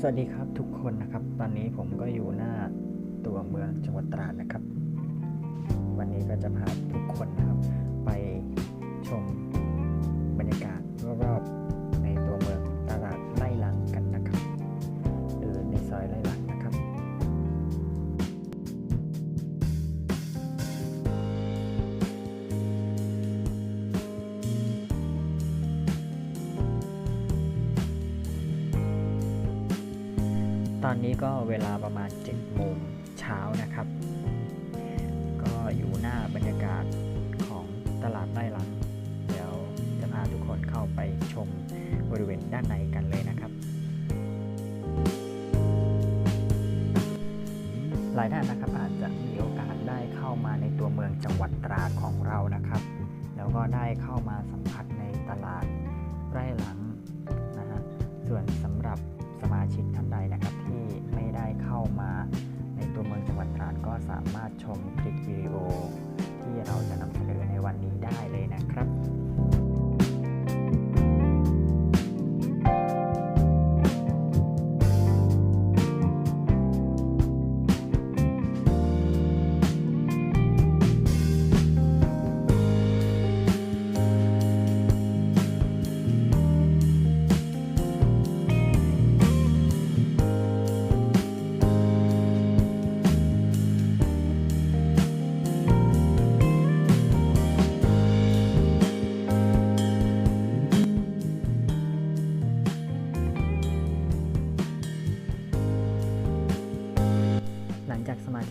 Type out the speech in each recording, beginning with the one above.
สวัสดีครับทุกคนนะครับ ตอนนี้ผมก็อยู่หน้าตัวเมืองจังหวัดตราดนะครับ วันนี้ก็จะพาทุกคนนะครับ ไปชมบรรยากาศรอบๆ ตอนนี้ก็เวลาประมาณ7โมงเช้านะครับ ก็อยู่หน้าบรรยากาศของตลาดไร่ลังเดี๋ยวจะพาทุกคนเข้าไปชมบริเวณด้านในกันเลยนะครับ หลายท่านนะครับอาจจะมีโอกาสได้เข้ามาในตัวเมืองจังหวัดตราดของเรานะครับ แล้วก็ได้เข้ามาสัมผัสในตลาดไร่หลังนะฮะส่วนสำหรับ สมาชิกท่านใดนะครับที่ไม่ได้เข้ามาในตัวเมืองจังหวัดตราดก็สามารถชมคลิปวิดีโอที่เราจะนำเสนอในวันนี้ได้เลยนะครับ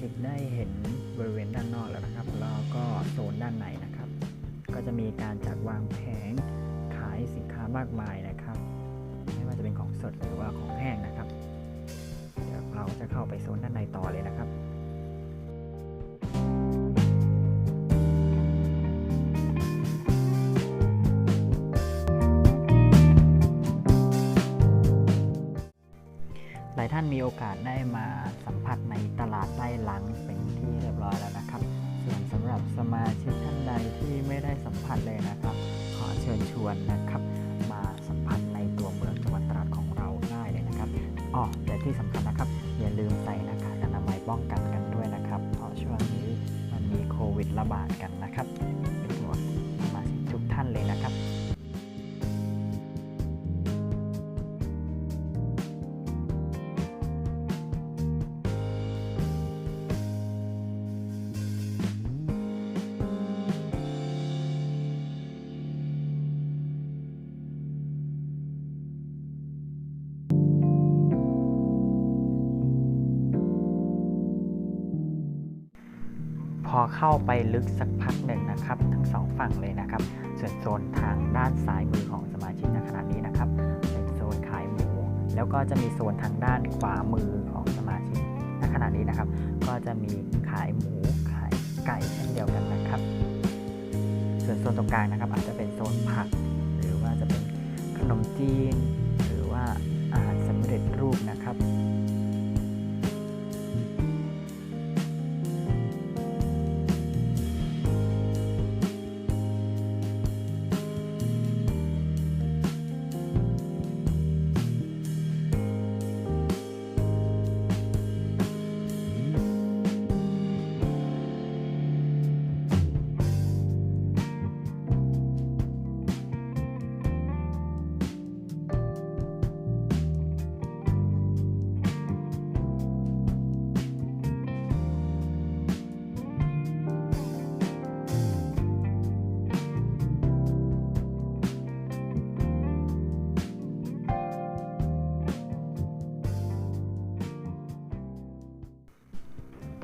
สมาชิกได้เห็นบริเวณด้านนอกแล้วนะครับแล้วก็โซนด้านในนะครับ ก็จะมีการจัดวางแผงขายสินค้ามากมายนะครับ ไม่ว่าจะเป็นของสดหรือว่าของแห้งนะครับเดี๋ยวเราจะเข้าไปโซนด้านในต่อเลยนะครับหลายท่านมีโอกาสได้มาสัมผัสใน ลาดไร่ลังเป็นที่เรียบร้อยแล้วนะครับ ส่วนสำหรับสมาชิกท่านใดที่ไม่ได้สัมผัสเลยนะครับ ขอเชิญชวนนะครับ มาสัมผัสในตัวเมืองจังหวัดตราดของเราได้เลยนะครับอ๋อแต่ที่สำคัญนะครับ อย่าลืมใส่หน้ากากอนามัยป้องกันกันด้วยนะครับ เพราะช่วงนี้มันมีโควิดระบาดกันนะครับ เข้าไปลึกสักพักหนึ่งนะครับ ทั้งสองฝั่งเลยนะครับ ส่วนโซนทางด้านซ้ายมือของสมาชิกณขณะนี้นะครับ เป็นโซนขายหมู แล้วก็จะมีโซนทางด้านขวามือของสมาชิกณขณะนี้นะครับ ก็จะมีขายหมูขายไก่เช่นเดียวกันนะครับ ส่วนโซนตรงกลางนะครับ อาจจะเป็นโซนผัก หรือว่าจะเป็นขนมจีน หรือว่าอาหารสำเร็จรูปนะครับ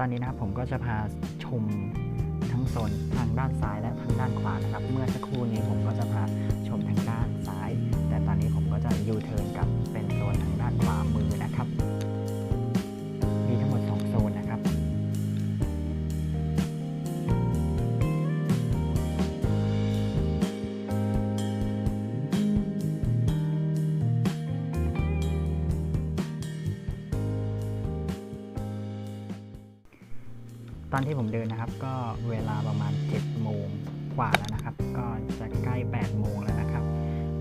ตอนนี้นะครับผมก็จะพาชมทั้งโซนทางด้านซ้ายและทางด้านขวานะครับ เมื่อสักครู่นี้ผมก็จะพาชมทางด้านซ้าย แต่ตอนนี้ผมก็จะยูเทิร์นกลับเป็นโซนทางด้านขวามือนะครับ ตอนที่ผมเดินนะครับ ก็เวลาประมาณ7โมงกว่าแล้วนะครับ ก็จะใกล้8โมงแล้วนะครับ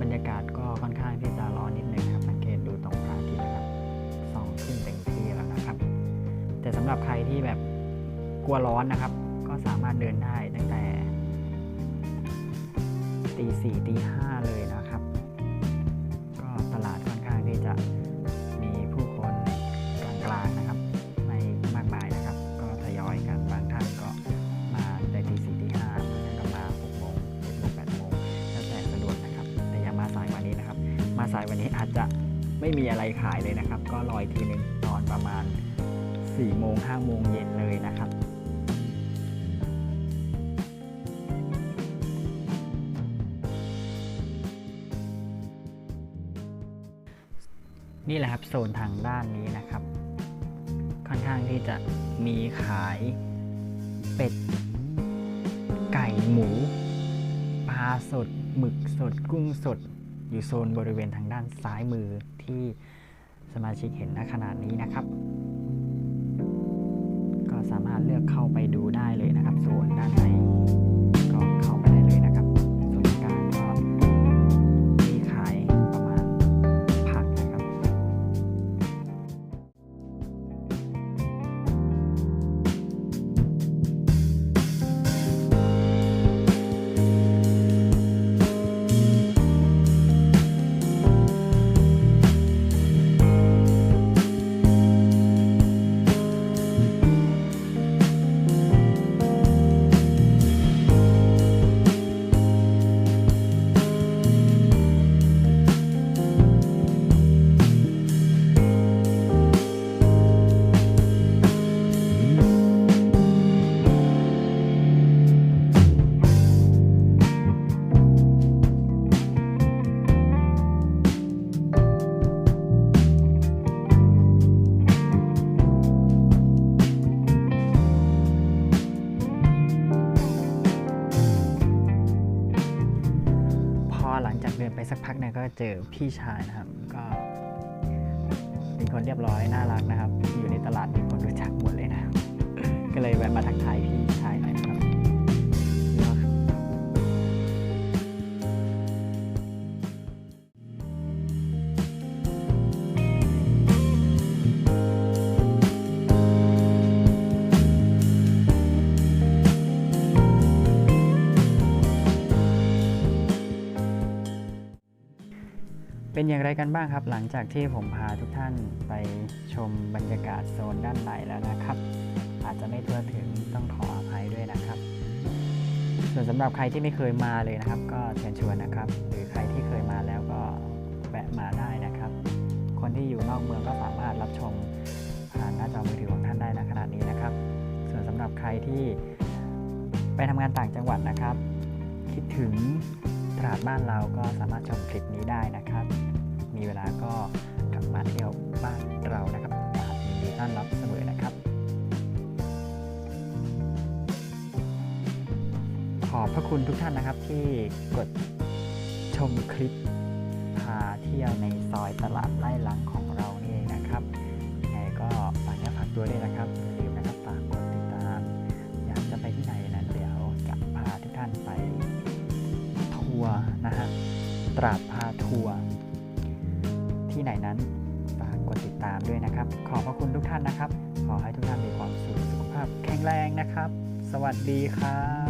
บรรยากาศก็ค่อนข้างที่จะร้อนนิดนึงครับ สังเกตดูตรงพระอาทิตย์นะครับสองขึ้นเต็มที่แล้วนะครับ แต่สำหรับใครที่แบบกลัวร้อนนะครับ ก็สามารถเดินได้ตั้งแต่ตีสี่ตีห้าเลยนะ ไม่มีอะไรขายเลยนะครับ ก็รออีกทีหนึงตอนประมาณ4โมง5โมงเย็นเลยนะครับนี่แหละครับโซนทางด้านนี้นะครับ ค่อนข้างที่จะมีขายเป็ด ไก่หมูปลาสดหมึกสดกุ้งสด อยู่โซนบริเวณทางด้านซ้ายมือ ที่สมาชิกเห็นณขนาดนี้นะครับ ก็สามารถเลือกเข้าไปดูได้เลยนะครับโซนด้านใน เจอพี่ชายนะครับ ก็เป็นคนเรียบร้อยน่ารักนะครับ อยู่ในตลาดมีคนรู้จักหมดเลยนะ ก็เลยแวะมาทักทายพี่ชายหน่อย เป็นอย่างไรกันบ้างครับ หลังจากที่ผมพาทุกท่านไปชมบรรยากาศโซนด้านในแล้วนะครับ อาจจะไม่ทั่วถึงต้องขออภัยด้วยนะครับ ส่วนสำหรับใครที่ไม่เคยมาเลยนะครับ ก็เชิญชวนนะครับ หรือใครที่เคยมาแล้วก็แวะมาได้นะครับ คนที่อยู่นอกเมืองก็สามารถรับชมผ่านหน้าจอมือถือของท่านได้ณขณะนี้นะครับ ส่วนสำหรับใครที่ไปทำงานต่างจังหวัดนะครับ คิดถึงตลาดบ้านเราก็สามารถชมคลิปนี้ได้นะครับ มีเวลาก็กลับมาเที่ยวบ้านเรานะครับยินดีต้อนรับเสมอนะครับ ขอบพระคุณทุกท่านนะครับที่กดชมคลิปพาเที่ยวในซอยตลาดไล่ลังของเรานี่เองนะครับยังไงก็ฝากเนื้อฝากตัวด้วยนะครับอย่าลืมนะครับฝากกดติดตาม อยากจะไปที่ไหนนั้นเดี๋ยวจะพาทุกท่านไปทัวร์นะฮะตราดพาทัวร์ ไหนนั้นฝากกดติดตามด้วยนะครับ ขอบพระคุณทุกท่านนะครับ ขอให้ทุกท่านมีความสุขสุขภาพแข็งแรงนะครับ สวัสดีครับ